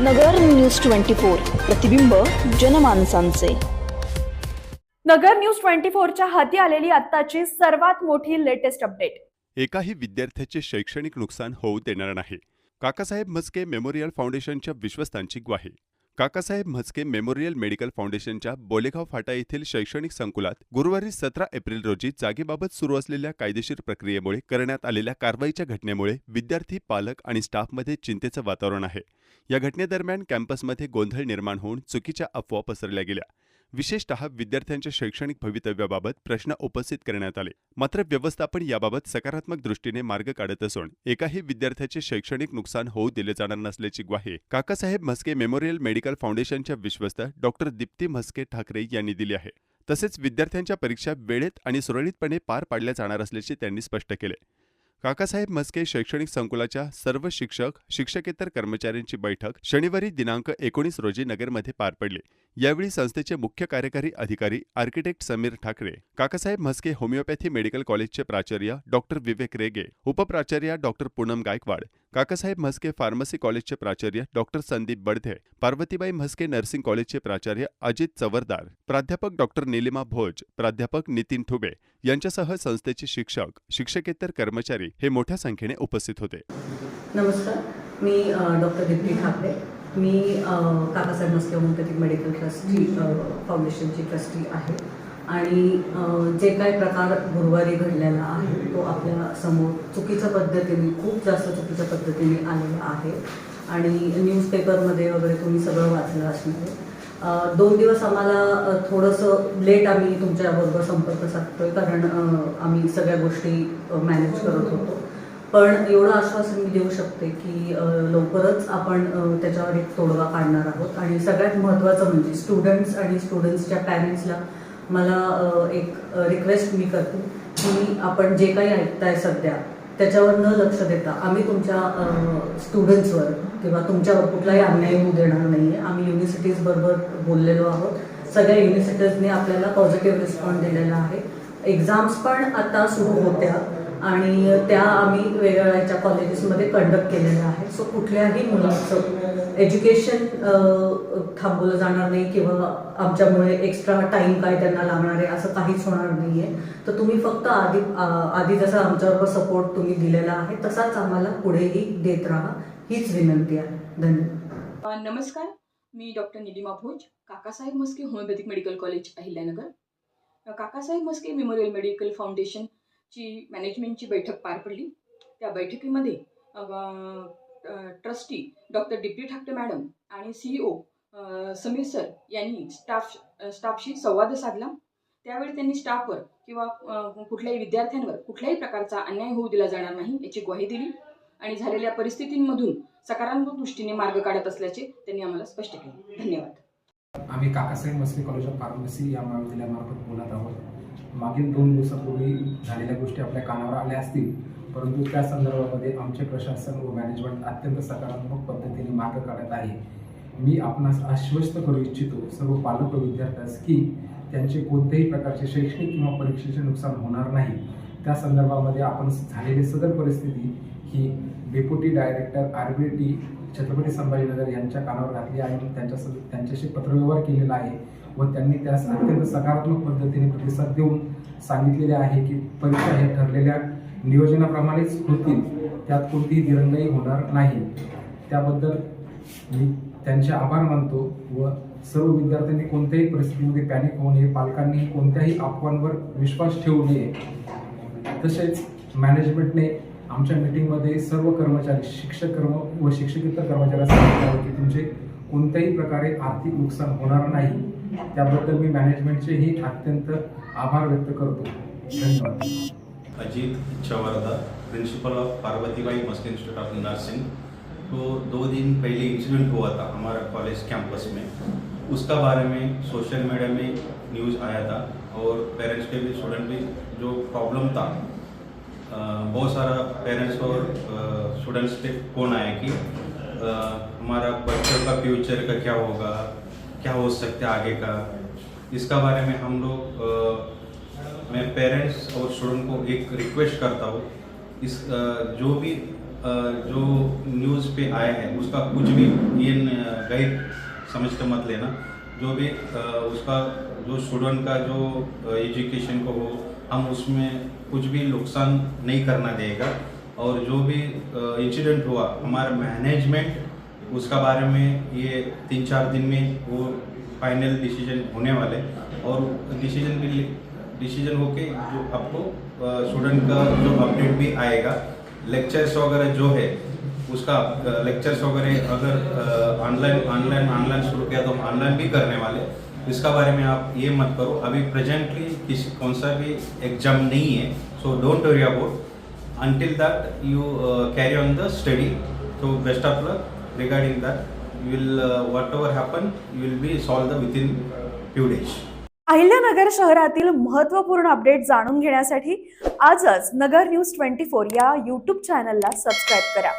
नगर news twenty four प्रतिबिंब जनमानसांचे. नगर news twenty फोरच्या हाती आलेली आत्ताची सर्वात मोठी लेटेस्ट अपडेट. एकाही विद्यार्थ्याचे शैक्षणिक नुकसान होऊ देणार नाही. काकासाहेब म्हस्के मेमोरियल फाउंडेशनच्या विश्वस्तांची ग्वाही. काकासाहेब म्हस्के मेमोरियल मेडिकल फाउंडेशनच्या बोलेगाव फाटा येथील शैक्षणिक संकुलात गुरुवारी सतरा एप्रिल रोजी जागेबाबत सुरू असलेल्या कायदेशीर प्रक्रियेमुळे करण्यात आलेल्या कारवाईच्या घटनेमुळे विद्यार्थी पालक आणि स्टाफमध्ये चिंतेचं वातावरण आहे. या घटनेदरम्यान कॅम्पसमध्ये गोंधळ निर्माण होऊन चुकीच्या अफवा पसरल्या गेल्या. विशेषतः विद्यार्थ्यांच्या शैक्षणिक भवितव्याबाबत प्रश्न उपस्थित करण्यात आले. मात्र व्यवस्थापन याबाबत सकारात्मक दृष्टीने मार्ग काढत असून एकाही विद्यार्थ्याचे शैक्षणिक नुकसान होऊ दिले जाणार नसल्याची ग्वाही काकासाहेब म्हस्के मेमोरियल मेडिकल फाउंडेशनच्या विश्वस्त डॉक्टर दीप्ती म्हस्के ठाकरे यांनी दिली आहे. तसेच विद्यार्थ्यांच्या परीक्षा वेळेत आणि सुरळीतपणे पार पाडल्या जाणार असल्याचे त्यांनी स्पष्ट केले. काकासाहेब म्हस्के शैक्षणिक संकुलाच्या सर्व शिक्षक शिक्षकेतर कर्मचाऱ्यांची बैठक शनिवारी दिनांक एकोणीस रोजी नगरमध्ये पार पडली. यावेळी संस्थेचे मुख्य कार्यकारी अधिकारी architect Sameer Thackeray Kakasaheb Mhaske homeopathy medical कॉलेजचे प्राचार्य डॉक्टर विवेक रेगे उपप्राचार्य डॉक्टर पूनम गायकवाड काकासाहेब म्हस्के फार्मसी कॉलेजचे प्राचार्य डॉक्टर संदीप बडधे पार्वतीबाई म्हस्के नर्सिंग कॉलेजचे प्राचार्य अजित चवरदार प्राध्यापक डॉक्टर निलिमा भोज प्राध्यापक नितीन ठुबे यांच्यासह संस्थेचे शिक्षक शिक्षकेतर कर्मचारी हे मोठ्या संख्येने उपस्थित होते. नमस्कार. मी डॉक्टर दीप्ती ठाकरे. मी काकासाहेब मस्के होमिओपॅथिक मेडिकल ट्रस्टची फाउंडेशनची ट्रस्टी आहे. आणि जे काही प्रकार गुरुवारी घडलेला आहे तो आपल्यासमोर चुकीच्या पद्धतीने खूप जास्त चुकीच्या पद्धतीने आलेला आहे. आणि न्यूजपेपरमध्ये वगैरे तुम्ही सगळं वाचलं असणार. दोन दिवस आम्हाला थोडंसं लेट आम्ही तुमच्याबरोबर संपर्क साधतोय कारण आम्ही सगळ्या गोष्टी मॅनेज करत होतो. पण एवढं आश्वासन मी देऊ शकते की लवकरच आपण त्याच्यावर एक तोडगा काढणार आहोत. आणि सगळ्यात महत्त्वाचं म्हणजे स्टुडंट्स आणि स्टुडंट्सच्या पॅरेंट्सला मला एक रिक्वेस्ट मी करते की आपण जे काही ऐकताय सध्या त्याच्यावर न लक्ष देता आम्ही तुमच्या स्टुडंट्सवर किंवा तुमच्यावर कुठलाही अन्याय होऊ देणार नाही आहे आम्ही युनिव्हर्सिटीजबरोबर बोललेलो आहोत. सगळ्या युनिव्हर्सिटीजने आपल्याला पॉझिटिव्ह रिस्पॉन्स दिलेला आहे. एक्झाम्स पण आता सुरू होत्या. आणि त्या आम्ही वेगवेगळ्या कॉलेजेसमध्ये कंडक्ट केलेल्या आहेत सो कुठल्याही मुलाचं एज्युकेशन थांबवलं जाणार नाही किंवा आमच्यामुळे एक्स्ट्रा टाईम काय त्यांना लागणार आहे असं काहीच होणार नाही आहे तर तुम्ही फक्त आधी आधी जसा आमच्याबरोबर सपोर्ट तुम्ही दिलेला आहे तसाच आम्हाला पुढेही देत राहा. हीच विनंती आहे. धन्यवाद. नमस्कार. मी doctor Nilima Bhoj Kakasaheb Maske homeopathic medical college Ahilyanagar. Kakasaheb Maske memorial medical foundation ची मॅनेजमेंटची बैठक पार पडली. त्या बैठकीमध्ये trustee doctor Deepti Thackeray madam आणि सीईओ समीर सर यांनी स्टाफ स्टाफशी संवाद साधला. त्यावेळी त्यांनी स्टाफवर किंवा कुठल्याही विद्यार्थ्यांवर कुठल्याही प्रकारचा अन्याय होऊ दिला जाणार नाही याची ग्वाही दिली आणि झालेल्या परिस्थितींमधून सकारात्मक दृष्टीने मार्ग काढत असल्याचे त्यांनी आम्हाला स्पष्ट केले. धन्यवाद. आम्ही Kakasaheb Maske college of pharmacy या महाविद्यालयामार्फत बोलत आहोत. मागील दोन दिवसापूर्वी झालेल्या गोष्टी आपल्या कानावर आल्या असतील परंतु त्या संदर्भामध्ये आमचे प्रशासन व मॅनेजमेंट अत्यंत सकारात्मक पद्धतीने मार्ग काढत आहे. मी आपणास आश्वस्त करू इच्छितो सर्व पालक व विद्यार्थ्यास की त्यांचे कोणत्याही प्रकारचे शैक्षणिक किंवा परीक्षेचे नुकसान होणार नाही. त्या संदर्भामध्ये आपण झालेली सदर परिस्थिती ही deputy director R B T Chhatrapati Sambhajinagar यांच्या कानावर घातली आहे. त्यांच्या त्यांच्याशी पत्रव्यवहार केलेला आहे. व त्यांनी त्यास अत्यंत सकारात्मक पद्धतीने प्रतिसाद देऊन सांगितलेले आहे की परीक्षा हे ठरलेल्या नियोजनाप्रमाणेच होतील. त्यात कोणतीही दिरंगाई होणार नाही. त्याबद्दल मी त्यांचे आभार मानतो व सर्व विद्यार्थ्यांनी कोणत्याही परिस्थितीमध्ये पॅनिक होऊ नये. पालकांनी कोणत्याही अफवांवर विश्वास ठेवू नये. तसेच मॅनेजमेंटने आमच्या मीटिंगमध्ये सर्व कर्मचारी शिक्षक कर्म व शिक्षकेतर कर्मचाऱ्यांना सांगितलं की तुमचे कोणत्याही प्रकारे आर्थिक नुकसान होणार नाही. त्याबद्दल मी मॅनेजमेंटचेही अत्यंत आभार व्यक्त करतो. धन्यवाद. Ajit इच्छावर्धा principal of Parvatibai Maske institute of nursing तो दो दिन पहले इंसिडेंट हुआ था हमारा कॉलेज कैंपस में। उसका बारे में सोशल मीडिया में न्यूज़ आया था और पेरेंट्स के भी स्टूडेंट भी जो प्रॉब्लम था बहुत सारा पेरेंट्स और स्टूडेंट्स पे फ़ोन आया कि हमारा बच्चों का फ्यूचर का क्या होगा क्या हो सकता है आगे का? इसका बारे में हम लोग मैं पेरेंट्स और स्टूडेंट को एक रिक्वेस्ट करता हूँ। इस अ, जो भी अ, जो न्यूज़ पे आया है उसका कुछ भी ये गैर समझ के मत लेना। जो भी अ, उसका जो स्टूडेंट का जो एजुकेशन को हो हम उसमें कुछ भी नुकसान नहीं करना देगा। और जो भी इंसिडेंट हुआ हमारा मैनेजमेंट उसका बारे में ये तीन चार दिन में वो फाइनल डिसीज़न होने वाले। और डिसीज़न के लिए डिसीज़न होके जो आपको स्टूडेंट का जो अपडेट भी आएगा लेक्चर्स वगैरह जो है, उसका लेक्चर्स वगैरह अगर ऑनलाइन ऑनलाइन ऑनलाइन शुरू किया तो हम ऑनलाइन भी करने वाले। इसका बारे में आप ये मत करो, अभी प्रेजेंटली किसी, कौन सा भी एग्ज़ाम नहीं है so don't worry about until that you carry on the study तो best of luck regarding that you will uh, whatever happen you will be solved within few days. Ahilyanagar शहरातील महत्त्वपूर्ण update जाणून घेण्यासाठी आजच Nagar news twenty four या YouTube चॅनलला subscribe करा.